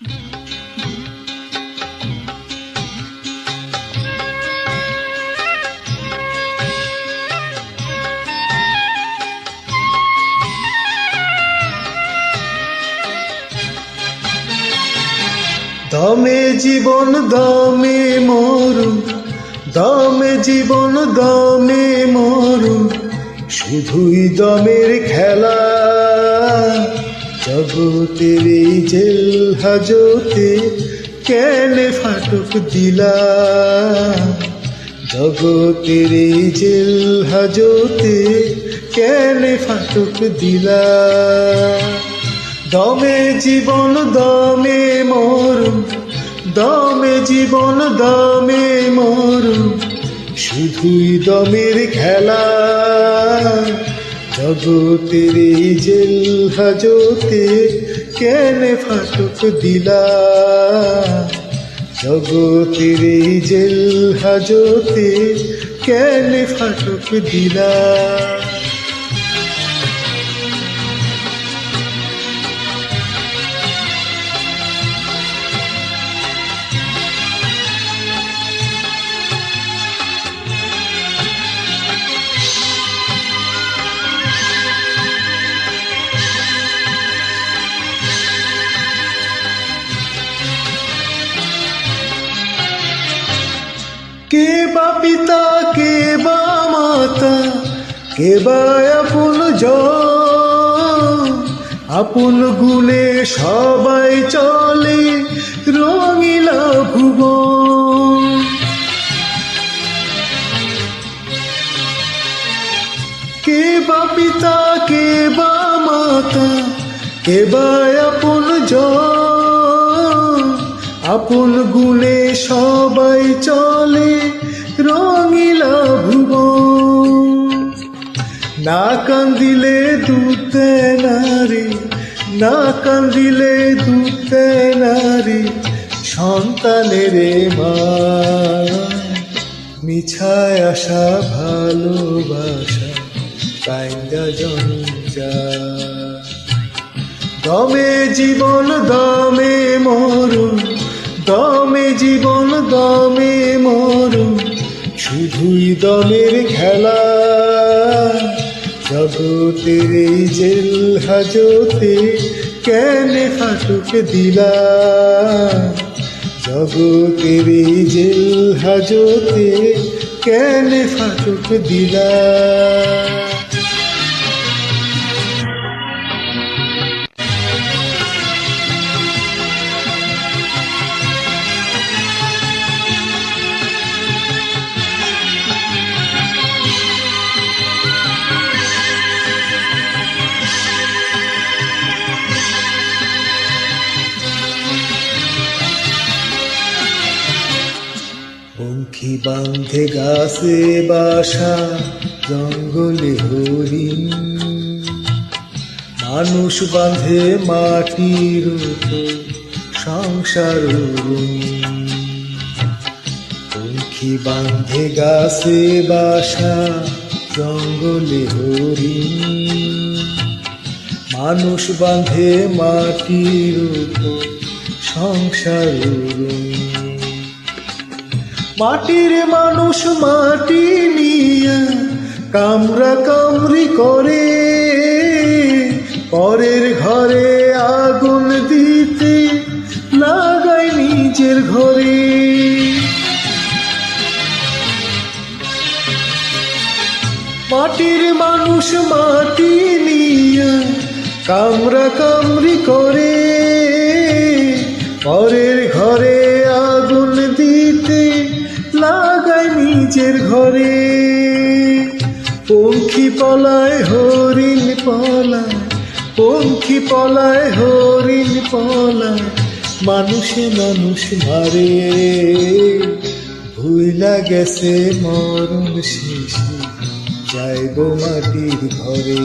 দমে জীবন দমে মরু দমে জীবন দমে মরু শুধুই দমের খেলা। জগতের এই জেল হাজতে কেন ফাটক দিলা? জগতের জেল হাজতে কেন ফাটক দিলা? দমে জীবন, দমে মরু দমে জীবন, দমে মরু শুধুই দমের খেলা। জগতের এই জেল হাজতে কেন ফাটক দিলা? জগতের এই জেল হাজতে কেন ফাটক দিলা? মাতা কে বা আপন আপন গুণে সবাই চলে রঙিলা ভুবন। কে বা পিতা কে বা মাতা কে বা আপন আপন গুণে সবাই চলে রঙিলা ভুবন। না কান্দিলে দুতে নারী, না কান্দিলে দুতে নারী, সন্তানের মিছায় আসা ভালোবাসা কাইন্দা জঞ্জা দমে জীবন, দমে মরু দমে জীবন, দমে মরু শুধুই দমের খেলা। জগতের এই জেল হাজতে কেন ফাটুক দিলা? জগতের এই জেল হাজতে কেন ফাটুক দিলা? পঙ্খী বাঁধে গাছে বাসা, জঙ্গলে হরিণ মানুষ বাঁধে মাটির সংসার। পঙ্খী বাঁধে গাছে বাসা, জঙ্গলে হরিণ মানুষ বাঁধে মাটির সংসার। মাটির মানুষ মাটি নিয়া কামরা কামরি করে। পরের ঘরে আগুন দিতে লাগায় নিজের ঘরে। মাটির মানুষ মাটি নিয়া কামরা কামরি করে। পরের ঘরে ঘরে পঙ্খী পলায় হরিণ পলায়, পঙ্খী পলায় হরিণ পলায়, মানুষে মানুষ মারে। ভুইলা গেছে মরণ শেষে, যাইব মাটির ঘরে।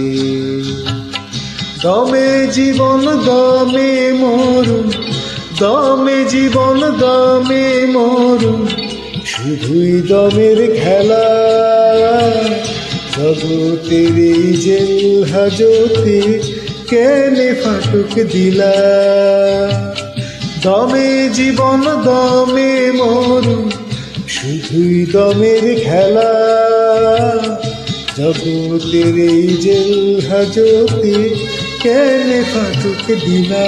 দমে জীবন, দমে মরুন দমে জীবন, দমে মরুন শুধুই দমের খেলা। জগতের এই জেল হাজতে কেনে ফাটুক দিলা? দমে জীবন, দমে মরু, শুধুই দমের খেলা। জগতের এই জেল হাজতে কেন ফাটুক দিলা?